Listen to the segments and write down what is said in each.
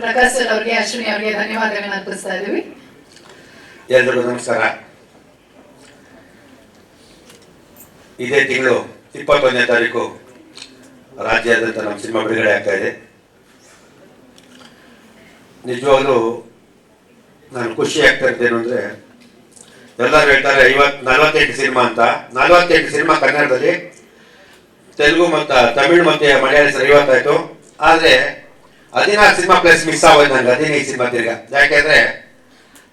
Prakash sir ಅವರಿಗೆ, ಅಶ್ವಿನಿ ಅವರಿಗೆ ಧನ್ಯವಾದಗಳನ್ನ ಅರ್ಪಿಸ್ತಾ ಇದ್ದೀವಿ. ಎಲ್ರಿಗೂ ನಮಸ್ಕಾರ ಇದೇ ತಿಂಗಳು ಇಪ್ಪತ್ತೊಂದನೇ ತಾರೀಕು ರಾಜ್ಯಾದ್ಯಂತ ನಮ್ಮ ಸಿನಿಮಾ ಬಿಡುಗಡೆ ಆಗ್ತಾ ಇದೆ. ನಿಜವಾಗ್ಲೂ ನಾನು ಖುಷಿ ಆಗ್ತಾ ಇದ್ದೇನು ಅಂದರೆ, ಎಲ್ಲರೂ ಹೇಳ್ತಾರೆ ಐವತ್ತು ನಲವತ್ತೆಂಟು ಸಿನಿಮಾ ಅಂತ. ನಲವತ್ತೆಂಟು ಸಿನಿಮಾ ಕನ್ನಡದಲ್ಲಿ ತೆಲುಗು ಮತ್ತು ತಮಿಳು ಮತ್ತೆ ಮಲಯಾಳಿ ಸರಿ ಐವತ್ತಾಯ್ತು. ಆದರೆ ಹದಿನಾಲ್ಕು ಸಿನಿಮಾ ಪ್ಲಸ್ ಮಿಸ್ ಆಗೋದು ನಂಗೆ, ಹದಿನೈದು ಸಿನಿಮಾ ತಿರ್ಗ. ಯಾಕೆಂದರೆ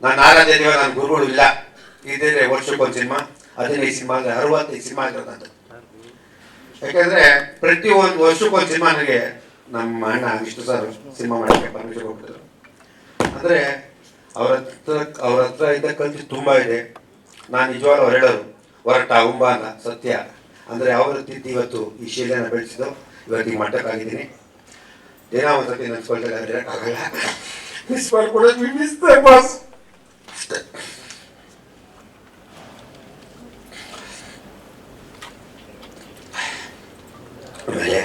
ನಾನು ಆರಾಧ್ಯ ದೇವ ನನ್ನ ಗುರುಗಳು ಇಲ್ಲ. ಇದ್ರೆ ವರ್ಷಕ್ಕೊಂದು ಸಿನಿಮಾ ಹದಿನೈದು ಸಿನಿಮಾ ಅಂದರೆ ಅರವತ್ತೈದು ಸಿನಿಮಾ ಆಗಿರೋದಂತ ಯಾಕೆಂದ್ರೆ ಪ್ರತಿ ಒಂದು ವರ್ಷಕ್ಕೊಂದು ಸಿನಿಮಾ ನನಗೆ ನಮ್ಮ ಅಣ್ಣ ವಿಷ್ಣು ಸರ್ ಸಿನಿಮಾ ಮಾಡೋಕ್ಕೆ ಪರ್ಮಿಷನ್ ಕೊಟ್ಟಿದ್ರು ಅಂದರೆ ಅವ್ರ ಹತ್ರ ಅವ್ರ ಹತ್ರ ಇದ್ದ ಕಲ್ತು ತುಂಬ ಇದೆ. ನಾನು ನಿಜವಾಗ್ಲೂ ಅವ್ರು ಹೇಳೋರು ಹೊರಟ ಉಂಬ ಸತ್ಯ. ಅಂದರೆ ಯಾವ ರೀತಿ ಇವತ್ತು ಈ ಶಿಲೆಯನ್ನು ಬೆಳೆಸಿದ್ದು ಇವತ್ತು ಈ ಮಟ್ಟಕ್ಕಾಗಿದ್ದೀನಿ. ಏನೋ ಒಂದು ಸತಿ ಆಗಲ್ಲ. ಮಿಸ್ ಮಾಡ್ಕೊಳ್ಳೋದು ಬಾಸ್ ಆಮೇಲೆ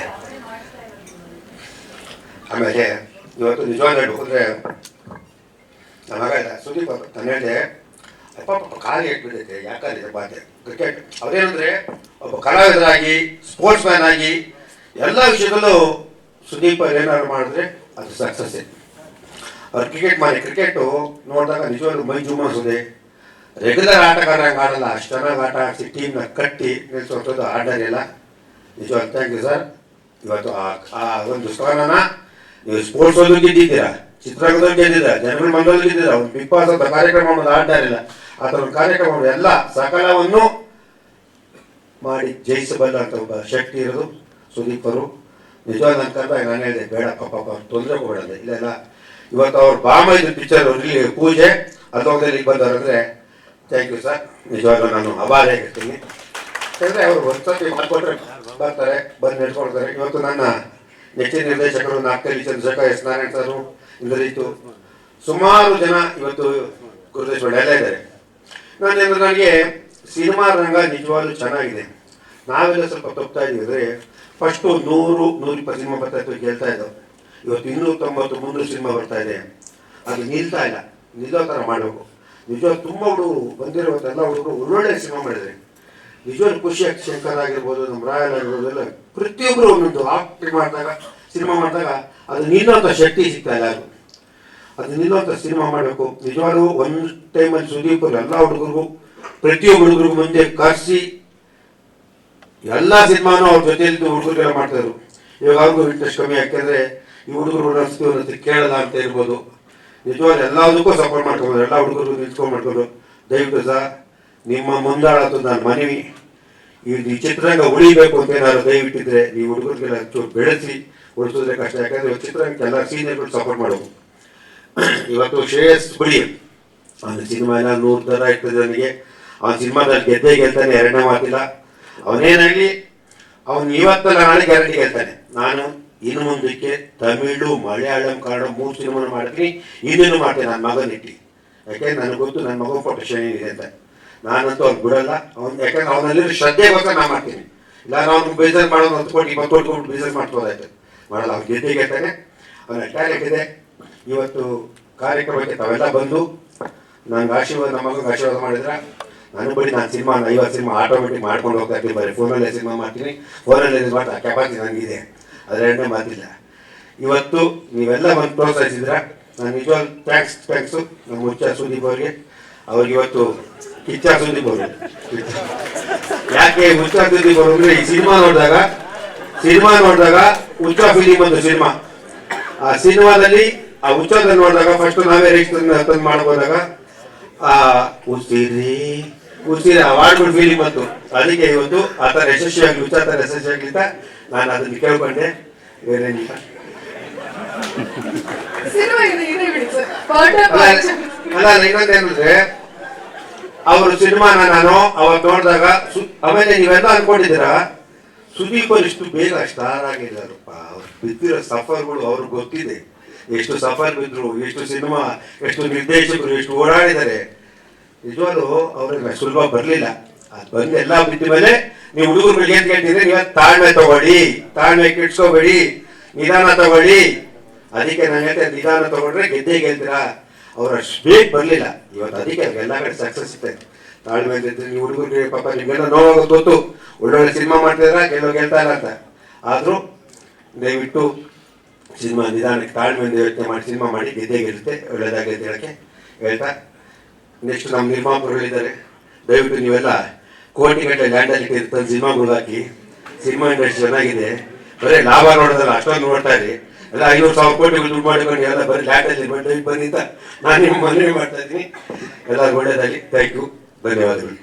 ಆಮೇಲೆ ಇವತ್ತು ನಿಜವಾಗ್ಲೂ ಹೇಳ್ಬೇಕಂದ್ರೆ ನಮ್ಮ ಮಗ ಇಲ್ಲ, ಸುದೀಪ್ ತನ್ನ ನಾನು ಹೇಳಿದೆ, ಅಪ್ಪ ಪಾಪ ಕಾಲಿಗೆ ಇಟ್ಬಿಟ್ಟೈತೆ ಯಾಕಾಗಿದೆ ಬಾಧೆ ಕ್ರಿಕೆಟ್ ಅವ್ರೇನಂದ್ರೆ ಒಬ್ಬ ಕಲಾವಿದರಾಗಿ ಸ್ಪೋರ್ಟ್ಸ್ ಮ್ಯಾನ್ ಆಗಿ ಎಲ್ಲ ವಿಷಯದಲ್ಲೂ ಸುದೀಪ್ ಏನಾದ್ರು ಮಾಡಿದ್ರೆ ಅದು ಸಕ್ಸಸ್ಸೇ ಅವ್ರು ಕ್ರಿಕೆಟ್ ಮಾಡಿ ಕ್ರಿಕೆಟು ನೋಡಿದಾಗ ನಿಜವಾಗ್ಲೂ ಮೈ ಜುಮಾಯಿಸೋದೆ ರೆಗ್ಯುಲರ್ ಆಟಗಾರಂಗೆ ಆಡಲ್ಲ, ಅಷ್ಟು ಚೆನ್ನಾಗಿ ಆಟ ಆಡಿಸಿ ಟೀಮ್ನ ಕಟ್ಟಿ ನಿಲ್ಸೋದು ಆರ್ಡರ್ ಇಲ್ಲ. ನಿಜವಾಗ್ಲೂ ಥ್ಯಾಂಕ್ ಯು ಸರ್ ಇವತ್ತು ಆ ಒಂದು ಸ್ಥಾನನ ನೀವು ಸ್ಪೋರ್ಟ್ಸ್ ಒಂದು ಗೆದ್ದಿದ್ದೀರಾ? ಚಿತ್ರರಂಗದಲ್ಲಿ ಗೆದ್ದಿದ್ದೀರಾ? ಜನಗಳ ಮಂದಲ್ಲಿ ಗೆದ್ದಿದ್ದೀರಾ? ಒಂದು ಬಿಗ್ ಬಾಸ್ ಅಂತ ಕಾರ್ಯಕ್ರಮ ಒಂದು ಆಡ್ತಾರಿಲ್ಲ ಆ ಥರ ಒಂದು ಕಾರ್ಯಕ್ರಮ ಎಲ್ಲ ಸಕಲವನ್ನು ಮಾಡಿ ಜಯಿಸಬಲ್ಲ ಅಂತ ಒಬ್ಬ ಶಕ್ತಿ ಇರೋದು ಸುದೀಪ್ ಅವರು ನಿಜವಾದ ಅಂತ ನಾನೇ ಹೇಳಿದೆ, ಬೇಡ ಪಾಪ ತೊಂದರೆ ಕೊಡೋದೆ. ಇಲ್ಲೆಲ್ಲ, ಇವತ್ತು ಅವ್ರು ಬಾಮ ಇದು ಪಿಕ್ಚರ್ ಇಲ್ಲಿ ಪೂಜೆ ಅದೊಂದಲ್ಲಿ ಇಲ್ಲಿ ಅಂದರೆ ಥ್ಯಾಂಕ್ ಯು ಸರ್ ನಿಜವಾಗ್ಲೂ ನಾನು ಅಭಾರಿಯಾಗಿರ್ತೀನಿ ಯಾಕಂದರೆ ಅವರು ಒಂದ್ಸತಿ ಮಾಡ್ಕೊಟ್ರೆ ಬರ್ತಾರೆ, ಬಂದು ನಡ್ಕೊಳ್ತಾರೆ ಇವತ್ತು ನನ್ನ ನೆಚ್ಚಿನ ನಿರ್ದೇಶಕರು ನಾಲ್ಕಲ್ಲಿ ಚಂದ್ರಶೇಖರ್, ಎಸ್ ನಾರಾಯಣ ಸರು ಇಲ್ಲದಿತ್ತು ಸುಮಾರು ಜನ ಇವತ್ತು ಗುರುದೇಶ್ ಎಲ್ಲ ಇದ್ದಾರೆ. ನಾನು ನನಗೆ ಸಿನಿಮಾ ರಂಗ ನಿಜವಾಗ್ಲೂ ಚೆನ್ನಾಗಿದೆ. ನಾವೆಲ್ಲ ಸ್ವಲ್ಪ ತಪ್ತಾ ಇದ್ದೀವಿ ಫಸ್ಟು ನೂರು, ನೂರಿಪ್ಪತ್ತು ಸಿನಿಮಾ ಬರ್ತಾ ಇತ್ತು ಗೆಲ್ತಾ ಇದ್ದವು ಇವತ್ತು ಇನ್ನೂರ ತೊಂಬತ್ತು, ಮುನ್ನೂರು ಸಿನಿಮಾ ಬರ್ತಾ ಇದೆ. ಅದು ನಿಲ್ತಾ ಇಲ್ಲ. ನಿಲ್ಲೋ ಥರ ಮಾಡಬೇಕು. ನಿಜವಾಗ್ ತುಂಬ ಹುಡುಗರು ಬಂದಿರುವಂಥ ಹುಡುಗರು ಒಳ್ಳೊಳ್ಳೆ ಸಿನಿಮಾ ಮಾಡಿದ್ರೆ ನಿಜವಾಗ್ಲೂ ಖುಷಿ ಶಂಕರ್ ಆಗಿರ್ಬೋದು, ನಮ್ಮ ರಾಯಲ್ ಆಗಿರ್ಬೋದು, ಎಲ್ಲ ಪ್ರತಿಯೊಬ್ಬರು ಒಂದೊಂದು ಆಕ್ಟಿಂಗ್ ಮಾಡಿದಾಗ, ಸಿನಿಮಾ ಮಾಡಿದಾಗ ಅದು ನಿಲ್ಲೋಂಥ ಶಕ್ತಿ ಸಿಗ್ತಾ ಇಲ್ಲ ಅದು ಅದು ನಿಲ್ಲೋಂಥ ಸಿನಿಮಾ ಮಾಡಬೇಕು. ನಿಜವಾಗ್ಲೂ ಒಂದು ಟೈಮಲ್ಲಿ ಸುದೀಪ್ ಎಲ್ಲ ಹುಡುಗರಿಗೂ ಪ್ರತಿಯೊಬ್ಬ ಹುಡುಗರು ಮುಂದೆ ಕರೆಸಿ ಎಲ್ಲ ಸಿನಿಮಾನು ಅವ್ರ ಜೊತೆಯಲ್ಲಿ ಹುಡುಗರಿಗೆಲ್ಲ ಮಾಡ್ತಾಯಿದ್ರು ಇವಾಗ ಅವ್ರಿಗೂ ಇಂಟ್ರೆಸ್ಟ್ ಕಮ್ಮಿ, ಯಾಕೆಂದ್ರೆ ಈ ಹುಡುಗರು ಅನ್ನೋದು ಕೇಳಲ್ಲ ಅಂತ ಇರ್ಬೋದು ನಿಜವಾಗ್ಲೂ ಎಲ್ಲದಕ್ಕೂ ಸಪೋರ್ಟ್ ಮಾಡ್ಕೊಬೋದು ಎಲ್ಲ ಹುಡುಗರು ನಿಂತ್ಕೊಂಡು ಮಾಡ್ಕೊಂಡು ದಯವಿಟ್ಟು ಸಹ ನಿಮ್ಮ ಮುಂದಾಳತ್ತು ನಾನು ಮನವಿ, ಈ ಈ ಚಿತ್ರರಂಗ ಉಳಿಬೇಕು ಅಂತ ಏನಾದ್ರು ದಯವಿಟ್ಟಿದ್ರೆ ನೀವು ಹುಡುಗರಿಗೆಲ್ಲ ಚೂರು ಬೆಳೆಸಿ, ಉಳಿಸೋದ್ರೆ ಕಷ್ಟ. ಯಾಕಂದ್ರೆ ಈ ಚಿತ್ರರಂಗಕ್ಕೆ ಎಲ್ಲ ಸೀನಿಯರ್ಗಳು ಸಪೋರ್ಟ್ ಮಾಡಬೇಕು ಇವತ್ತು ಶ್ರೇಯಸ್ ಬಿಡಿ. ಆ ಸಿನಿಮಾ ಎಲ್ಲ ನೂರು ಥರ ಇರ್ತದೆ ನನಗೆ. ಅವನ ಸಿನಿಮಾದಲ್ಲಿ ಗೆದ್ದೇ ಗೆಲ್ತಾನೆ ಎರಡನೇ ಮಾತಿಲ್ಲ. ಅವನೇನಾಗಲಿ ಅವನು ಇವತ್ತಲ್ಲ ನಾಳೆ ಗ್ಯಾರಂಟಿ ಗೆಲ್ತಾನೆ ನಾನು ಇನ್ನು ಮುಂದಕ್ಕೆ ತಮಿಳು, ಮಲಯಾಳಂ ಕನ್ನಡ ಮೂರು ಸಿನಿಮಾ ಮಾಡ್ತೀನಿ ಇನ್ನೇನು ಮಾಡ್ತೇನೆ ನನ್ನ ಮಗನ ಇಟ್ಟಿ ಯಾಕೆಂದ್ರೆ ನನಗೆ ಗೊತ್ತು ನನ್ನ ಮಗನ ಪ್ರೊಟೆಕ್ಷನ್ ಇದೆ ಅಂತ. ನಾನಂತೂ ಅವ್ನು ಬಿಡಲ್ಲ. ಅವ್ನು ಯಾಕಂದ್ರೆ ಅವನಲ್ಲಿ ಶ್ರದ್ಧೆಗೋಸ್ಕರ ನಾನು ಮಾಡ್ತೀನಿ. ಇಲ್ಲ ಅವ್ನು ಬಿಸ್ನೆಸ್ ಮಾಡೋದು ಅಂತ ಕೋಟಿ, ಇಪ್ಪತ್ತು ಕೋಟಿ ಕೊಟ್ಟು ಬಿಸ್ನೆಸ್ ಮಾಡ್ಬೋದಾಯ್ತು ಮಾಡಲ್ಲ, ಅವ್ನು ಗೆದ್ದೇ ಗೆಲ್ತಾನೆ ಅವನ ಟ್ಯಾಲೆಂಟ್ ಇದೆ ಇವತ್ತು ಕಾರ್ಯಕ್ರಮಕ್ಕೆ ತಾವೆಲ್ಲ ಬಂದು ನನಗೆ ಆಶೀರ್ವಾದ ನಮ್ಮ ಮಗನಿಗೆ ಆಶೀರ್ವಾದ ಮಾಡಿದ್ರೆ. ನಾನು ಬರೀ ನಾನು ಸಿನಿಮಾ ಐವತ್ತು ಸಿನಿಮಾ ಆಟೋಮೆಟಿಕ್ ಮಾಡ್ಕೊಂಡು ಹೋಗ್ತಾ ಇರ್ತೀನಿ ಬರೀ ಫೋನಲ್ಲೇ ಸಿನಿಮಾ ಮಾಡ್ತೀನಿ ಇದು ಮಾಡ್ತಾ ಕೆಪಾಸಿಟಿ ನನಗಿದೆ ಅದರ ಎರಡನೇ ಮಾತಿಲ್ಲ. ಇವತ್ತು ನೀವೆಲ್ಲ ಬಂದು ಪ್ರೋತ್ಸಾಹಿಸಿದ್ರೆ? ನಾನು ನಿಜವಾಗ್ ಥ್ಯಾಂಕ್ಸ್ ಥ್ಯಾಂಕ್ಸು ನಮ್ಮ ಮುಚ್ಚ ಸುದೀಪ್ ಅವರಿಗೆ. ಅವ್ರಿಗೆ ಇವತ್ತು ಕಿಚ್ಚ ಸುದೀಪ್ ಅವರು. ಯಾಕೆ ಮುಚ್ಚ ಸುದೀಪ್ ಅವರು ಅಂದರೆ ಈ ಸಿನಿಮಾ ನೋಡಿದಾಗ ಸಿನಿಮಾ ನೋಡಿದಾಗ ಉಚ್ಚ ಫಿಲಿಮ್ ಒಂದು ಸಿನಿಮಾ. ಆ ಸಿನಿಮಾದಲ್ಲಿ ಆ ಉಚ್ಚದಲ್ಲಿ ನೋಡಿದಾಗ ಫಸ್ಟ್ ನಾವೇ ರಿಜಿಸ್ಟರ್ ತಂದು ಆ ಉಸಿರಿ ಉಸಿರಿ ಅವಾರ್ಡ್ ಫೀಲಿಂಗ್ ಬಂತು. ಅದಕ್ಕೆ ಇವತ್ತು ಆ ಥರ ಯಶಸ್ವಿಯಾಗಿ ಹುಚ್ಚ ಥರ ಅಂತ ನಾನು ಅದನ್ನು ಕೇಳ್ಕೊಂಡೆ. ಬೇರೇನಿಲ್ಲ ಅಲ್ಲ ಇನ್ನೊಂದು ಏನಂದ್ರೆ ಅವರು ಸಿನಿಮಾನ ನಾನು ಅವಾಗ ನೋಡಿದಾಗ ಆಮೇಲೆ ನೀವೆಲ್ಲ ಅನ್ಕೊಂಡಿದ್ದೀರಾ? ಸುದೀಪ್ ಅವರು ಇಷ್ಟು ಬೇಗ ಸ್ಟಾರ್ ಆಗಿದ್ದಾರಪ್ಪ. ಅವ್ರು ಬಿದ್ದಿರೋ ಸಫರ್ಗಳು ಅವ್ರಿಗೆ ಗೊತ್ತಿದೆ. ಎಷ್ಟು ಸಫರ್ ಬಿದ್ರು ಎಷ್ಟು ಸಿನಿಮಾ ಎಷ್ಟು ನಿರ್ದೇಶಕರು ಎಷ್ಟು ಓಡಾಡಿದ್ದಾರೆ. ನಿಜವಾಗ್ಲೂ ಅವ್ರಿಗೆ ಸುಲಭ ಬರಲಿಲ್ಲ. ಅದು ಬಂದು ಎಲ್ಲ ಬಿದ್ದ ಮೇಲೆ ನೀವು ಹುಡುಗರು ಏನ್ ಕೇಳ್ತಿದ್ರೆ ನೀವ್ ತಾಳ್ಮೆ ತಗೊಳ್ಳಿ, ತಾಳ್ಮೆ ಕೆಡ್ಸ್ಕೋಬೇಡಿ, ನಿಧಾನ ತಗೊಳ್ಳಿ. ಅದಕ್ಕೆ ನಾನು ಹೇಳ್ತೇನೆ ನಿಧಾನ ತಗೊಂಡ್ರೆ ಗೆದ್ದೆ ಗೆಲ್ತೀರಾ? ಅವ್ರ ಅಷ್ಟು ಬೇಗ ಬರಲಿಲ್ಲ. ಇವತ್ತು ಅದಕ್ಕೆ ಎಲ್ಲ ಕಡೆ ಸಕ್ಸಸ್ ಇದೆ ತಾಳ್ಮೆ ನೀವು ಹುಡುಗರಿಗೆ ಪಾಪ ನಿಮ್ಗೆಲ್ಲ ನೋವಾಗೋದು ಗೊತ್ತು. ಒಳ್ಳೊಳ್ಳೆ ಸಿನಿಮಾ ಮಾಡ್ತಿದ್ರ? ಗೆಲ್ಲೋ ಗೆಲ್ತಾ ಅಂತ. ಆದರೂ ದಯವಿಟ್ಟು ಸಿನಿಮಾ ನಿಧಾನಕ್ಕೆ ತಾಳ್ಮೆಯಿಂದ ಯೋಚನೆ ಮಾಡಿ, ಸಿನಿಮಾ ಮಾಡಿ, ಗೆದ್ದೆ ಗೆಲ್ತೆ ಒಳ್ಳೇದಾಗಲಿ ಅಂತ ಹೇಳಕ್ಕೆ ಹೇಳ್ತಾ ನೆಕ್ಸ್ಟ್ ನಮ್ಮ ನಿರ್ಮಾಪಕರುಗಳಿದ್ದಾರೆ ದಯವಿಟ್ಟು ನೀವೆಲ್ಲ ಕೋಟಿಗಟ್ಟಲೆ ಲ್ಯಾಂಡಲ್ಲಿ ತಂದು ಸಿನಿಮಾಗಳು ಹಾಕಿ ಸಿನಿಮಾ ಇಂಡಸ್ಟ್ರಿ ಚೆನ್ನಾಗಿದೆ. ಬರೀ ಲಾಭ ನೋಡೋದಲ್ಲ, ಅಷ್ಟೊಂದು ನೋಡ್ತಾ ಇರಿ. ಎಲ್ಲ ಐವತ್ತು ಸಾವಿರ ಕೋಟಿ ದುಡ್ಡು ಮಾಡಿಕೊಂಡು ಎಲ್ಲ ಬರೀ ಲ್ಯಾಂಡಲ್ಲಿ ಅಲ್ಲಿ ಬನ್ನಿ ಅಂತ ನಾನು ನಿಮ್ಮ ಮನವಿ ಮಾಡ್ತಾ ಇದ್ದೀನಿ. ಎಲ್ಲರಿಗೂ ಒಳ್ಳೇದಾಗಲಿ. ಥ್ಯಾಂಕ್ ಯು ಧನ್ಯವಾದಗಳು.